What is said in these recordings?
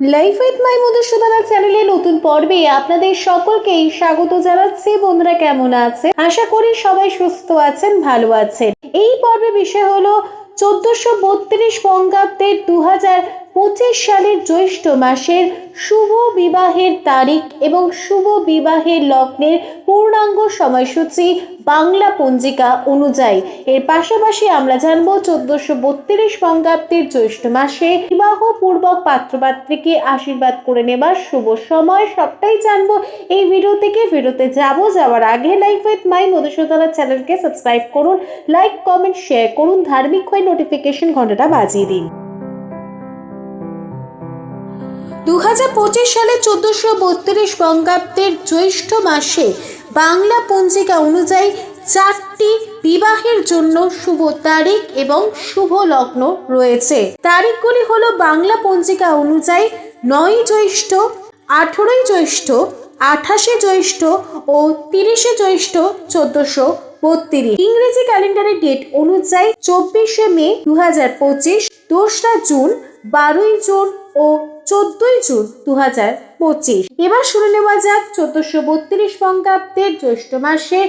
Life with my Madhusudana চ্যানেলে নতুন পর্বে আপনাদের সকলকেই স্বাগত জানাচ্ছি। বন্ধুরা কেমন আছে আশা করি সবাই সুস্থ আছেন, ভালো আছেন। এই পর্বে বিষয় হলো চোদ্দশো বত্রিশ বঙ্গাব্দের দু হাজার পঁচিশ সালের জ্যৈষ্ঠ মাসের শুভ বিবাহের তারিখ এবং শুভ বিবাহের লগ্নের পূর্ণাঙ্গ সময়সূচি বাংলা পঞ্জিকা অনুযায়ী। এর পাশাপাশি আমরা জানব চোদ্দশো বত্রিশ বঙ্গাব্দের জ্যৈষ্ঠ মাসে বিবাহ পূর্বক পাত্রপাত্রীকে আশীর্বাদ করে নেবার শুভ সময় সবটাই জানব। এই ভিডিও থেকে ভিডিওতে যাব, যাওয়ার আগে লাইফ উইথ মাই মধুসূদনা চ্যানেলকে সাবস্ক্রাইব করুন লাইক কমেন্ট শেয়ার করুন, ধার্মিক হয়ে নোটিফিকেশন ঘন্টাটা বাজিয়ে দিন। দু হাজার পঁচিশ সালে চোদ্দশো বত্রিশ বঙ্গাব্দের জ্যৈষ্ঠ মাসে বাংলা পঞ্জিকা অনুযায়ী চারটি বিবাহের জন্য শুভ তারিখ এবং শুভ লগ্ন রয়েছে। তারিখগুলি হলো বাংলা পঞ্জিকা অনুযায়ী নয় জ্যৈষ্ঠ, আঠেরোই জ্যৈষ্ঠ, আঠাশে জ্যৈষ্ঠ ও তিরিশে জ্যৈষ্ঠ চোদ্দশো বত্রিশ। ইংরেজি ক্যালেন্ডারের ডেট অনুযায়ী চব্বিশে মে দু হাজার পঁচিশ, দোসরা জুন, বারোই জুন ও চোদ্দই জুন দু হাজার পঁচিশ। এবার শুনে নেওয়া যাক চোদ্দশো বত্রিশ বঙ্গাব্দের জ্যৈষ্ঠ মাসে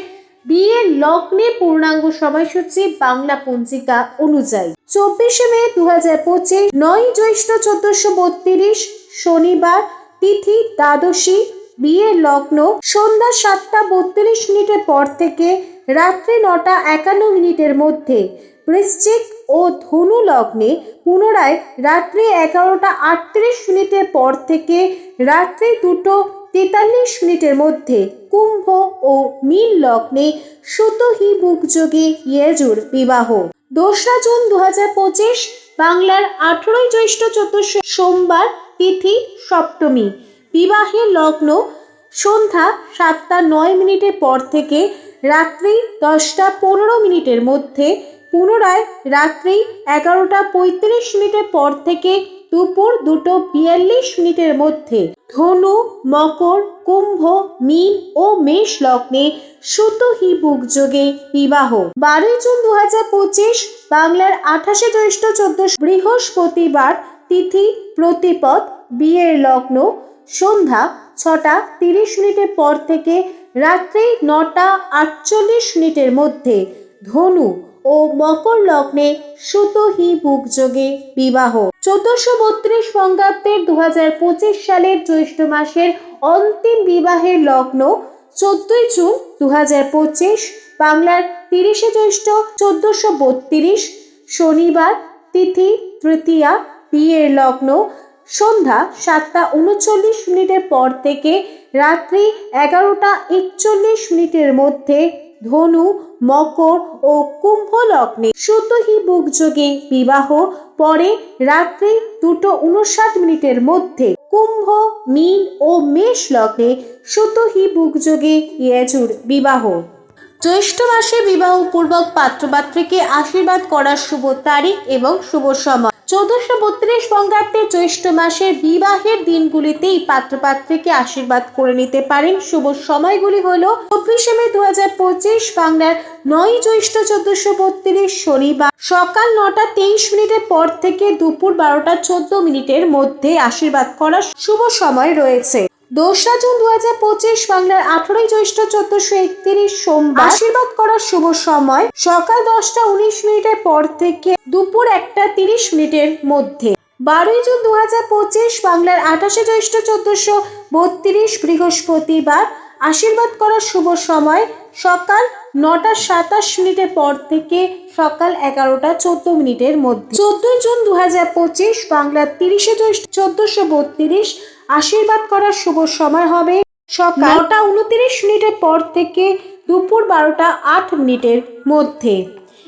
বিয়ের লগ্নে পূর্ণাঙ্গ সময়সূচি বাংলা পঞ্জিকা অনুযায়ী। চব্বিশে মে দু হাজার পঁচিশ, নয় জ্যৈষ্ঠ চোদ্দশো বত্রিশ, শনিবার, তিথি, দ্বাদশী বিয়ের লগ্ন, সন্ধ্যা সাতটা বত্রিশ মিনিটের পর থেকে রাত্রি নটা একান্ন মিনিটের মধ্যে বৃশ্চিক ও ধনু লগ্নে পুনরায় রাত্রি এগারোটা আটত্রিশ মিনিটের পর থেকে রাত্রি দুটো তেতাল্লিশ মিনিটের মধ্যে কুম্ভ ও মীন লগ্নে সুতহি বুকযোগে ইয়েজুর বিবাহ। দোসরা জুন দু হাজার পঁচিশ, বাংলার আঠেরোই জ্যৈষ্ঠ চতুর্থ সোমবার, তিথি সপ্তমী। বিবাহের লগ্ন সন্ধ্যা সাতটা নয় মিনিটের পর থেকে রাত্রি দশটা পনেরো মিনিটের মধ্যে, পুনরায় রাত্রি এগারোটা পঁয়ত্রিশ মিনিটের পর থেকে দুপুর দুটো বিয়াল্লিশ মিনিটের মধ্যে ধনু, মকর, কুম্ভ, মীন ও মেষ লগ্নে সুতহি যোগে বিবাহ। বারোই জুন দু হাজার পঁচিশ, বাংলার আঠাশে জ্যৈষ্ঠ চোদ্দ বৃহস্পতিবার তিথি, প্রতিপদ, বিয়ের লগ্ন, সন্ধ্যা ছটা তিরিশ মিনিটের পর থেকে রাত্রি নটা আটচল্লিশ মিনিটের মধ্যে ধনু ও মকর লগ্নে সুতহি যোগে বিবাহ। চোদ্দশো বত্রিশ বঙ্গাব্দের দু হাজার পঁচিশ সালের জ্যৈষ্ঠ মাসের অন্তিম বিবাহের লগ্ন চোদ্দই জুন দু হাজার পঁচিশ, বাংলার তিরিশে জ্যৈষ্ঠ চোদ্দশো বত্রিশ, শনিবার তিথি তৃতীয়া বিয়ের লগ্ন সন্ধ্যা সাতটা উনচল্লিশ মিনিটের পর থেকে রাত্রি এগারোটা একচল্লিশ মিনিটের মধ্যে ধনু, মকর ও কুম্ভ লগ্নে সুতহি যোগে বিবাহ। পরে রাত্রি দুটো উনষাট মিনিটের মধ্যে কুম্ভ, মীন ও মেষ লগ্নে সুতহি যোগে ইয়েজুর বিবাহ। জ্যৈষ্ঠ মাসে বিবাহ পূর্বক পাত্রপাত্রীকে আশীর্বাদ করার শুভ তারিখ এবং শুভ সময়। চোদ্দশো বত্রিশ বঙ্গাব্দে জ্যৈষ্ঠ মাসের বিবাহের দিনগুলিতেই পাত্রপাত্রীকে আশীর্বাদ করে নিতে পারেন। শুভ সময়গুলি হল চব্বিশে মে দু হাজার পঁচিশ বাংলার নয় জ্যৈষ্ঠ চোদ্দশো বত্রিশ শনিবার সকাল নটা তেইশ মিনিটের পর থেকে দুপুর বারোটা চোদ্দ মিনিটের মধ্যে আশীর্বাদ করার শুভ সময় রয়েছে। দোসরা জুন দু হাজার পঁচিশ বাংলার আঠারোই জ্যৈষ্ঠ চোদ্দশো একত্রিশ সোমবার আশীর্বাদ করার শুভ সময় সকাল দশটা উনিশ মিনিটের পর থেকে দুপুর একটা তিরিশ মিনিটের মধ্যে। বারোই জুন দু হাজার পঁচিশ বাংলার আঠাশে জ্যৈষ্ঠ চোদ্দশো বত্রিশ বৃহস্পতিবার আশীর্বাদ করার শুভ সময় সকাল নটা সাতাশ মিনিটের পর থেকে সকাল এগারোটা চোদ্দ মিনিটের মধ্যে। চোদ্দই জুন দু হাজার পঁচিশ, বাংলার তিরিশে জ্যৈষ্ঠ, চোদ্দশো বত্রিশ। আশীর্বাদ করার শুভ সময় হবে সকাল নটা উনত্রিশ মিনিটের পর থেকে দুপুর বারোটা আট মিনিটের মধ্যে।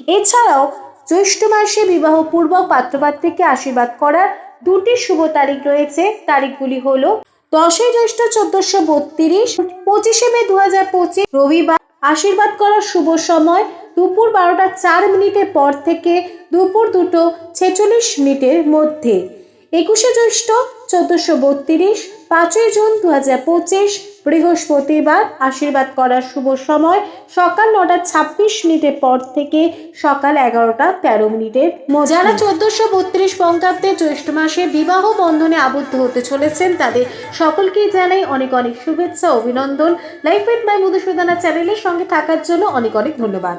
এছাড়াও জ্যৈষ্ঠ মাসে বিবাহপূর্বক পাত্রপাত্রীকে আশীর্বাদ করার দুটি শুভ তারিখ রয়েছে। তারিখগুলি হলো দশই জ্যৈষ্ঠ, চোদ্দশো বত্রিশ, পঁচিশে মে দু হাজার পঁচিশ, রবিবার আশীর্বাদ করার শুভ সময় দুপুর বারোটা চার মিনিটের পর থেকে দুপুর দুটো ছেচল্লিশ মিনিটের মধ্যে। একুশে জ্যৈষ্ঠ, চোদ্দোশো বত্রিশ, পাঁচই জুন দু হাজার পঁচিশ বৃহস্পতিবার আশীর্বাদ করার শুভ সময় সকাল নটা ছাব্বিশ মিনিটের পর থেকে সকাল এগারোটা তেরো মিনিটের। যারা চোদ্দশো বত্রিশ বঙ্গাব্দে জ্যৈষ্ঠ মাসে বিবাহ বন্ধনে আবদ্ধ হতে চলেছেন, তাদের সকলকেই জানাই অনেক অনেক শুভেচ্ছা অভিনন্দন লাইফ এন্ড বাই মধুসূদনা চ্যানেলের সঙ্গে থাকার জন্য অনেক অনেক ধন্যবাদ